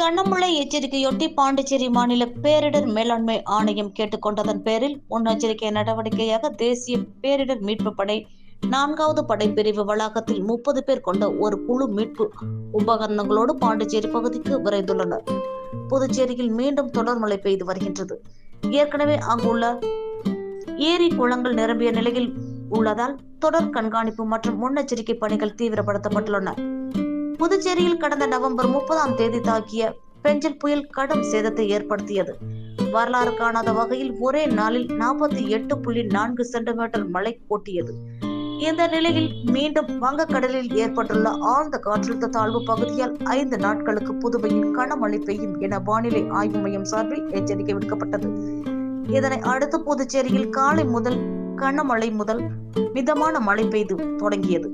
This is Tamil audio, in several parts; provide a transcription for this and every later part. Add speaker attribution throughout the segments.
Speaker 1: கனமழை எச்சரிக்கையொட்டி பாண்டிச்சேரி மாநில பேரிடர் மேலாண்மை ஆணையம் கேட்டுக்கொண்டதன் பேரில் முன்னெச்சரிக்கை நடவடிக்கையாக தேசிய பேரிடர் மீட்பு படை நான்காவது படைப்பிரிவு வளாகத்தில் முப்பது பேர் கொண்ட ஒரு குழு மீட்பு உபகரணங்களோடு பாண்டிச்சேரி பகுதிக்கு விரைந்துள்ளனர். புதுச்சேரியில் மீண்டும் தொடர் மழை பெய்து வருகின்றது. ஏற்கனவே அங்குள்ள ஏரி குளங்கள் நிரம்பிய நிலையில் உள்ளதால் தொடர் கண்காணிப்பு மற்றும் முன்னெச்சரிக்கை பணிகள் தீவிரப்படுத்தப்பட்டுள்ளன. புதுச்சேரியில் கடந்த நவம்பர் முப்பதாம் தேதி தாக்கிய பெஞ்சல் புயல் கடும் சேதத்தை ஏற்படுத்தியது. வரலாறு காணாத வகையில் ஒரே நாளில் நாற்பத்தி எட்டு புள்ளி நான்கு சென்டிமீட்டர் மழை கொட்டியது. இந்த நிலையில் மீண்டும் வங்கக்கடலில் ஏற்பட்டுள்ள ஆழ்ந்த காற்றழுத்த தாழ்வு பகுதியால் ஐந்து நாட்களுக்கு புதுவையில் கனமழை பெய்யும் என வானிலை ஆய்வு மையம் சார்பில் எச்சரிக்கை விடுக்கப்பட்டது. இதனை அடுத்து புதுச்சேரியில் காலை முதல் கனமழை முதல் மிதமான மழை பெய்து தொடங்கியது.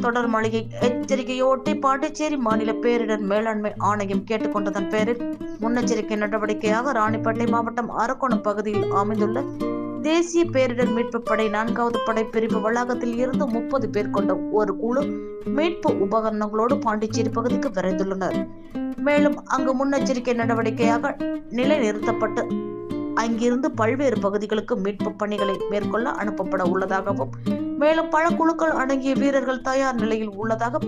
Speaker 1: தொடர் மழையை எச்சரிக்கையோட்டி பாண்டிச்சேரி மாநில பேரிடர் மேலாண்மை ஆணையம் கேட்டுக்கொண்டதன் பேரில் முன்னெச்சரிக்கை நடவடிக்கையாக ராணிப்பேட்டை மாவட்டம் அரக்கோணம் பகுதியில் அமைந்துள்ள தேசிய பேரிடர் மீட்பு படை நான்காவது படை பிரிவு வளாகத்தில் இருந்து முப்பது பேர் கொண்ட ஒரு குழு மீட்பு உபகரணங்களோடு பாண்டிச்சேரி பகுதிக்கு விரைந்துள்ளனர். மேலும் அங்கு முன்னெச்சரிக்கை நடவடிக்கையாக நிலைநிறுத்தப்பட்டு அங்கிருந்து பல்வேறு பகுதிகளுக்கு மீட்பு பணிகளை மேற்கொள்ள அனுப்பப்பட உள்ளதாகவும் மேலும் பல குழுக்கள் அடங்கிய வீரர்கள் தயார் நிலையில் உள்ளதாக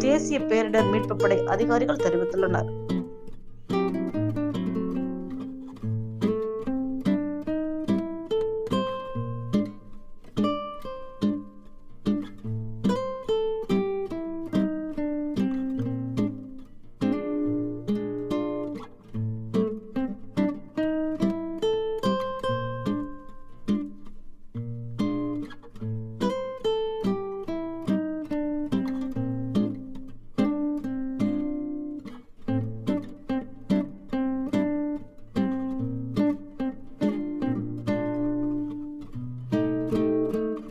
Speaker 1: தேசிய பேரிடர் மீட்பு படை அதிகாரிகள் தெரிவித்துள்ளனர்.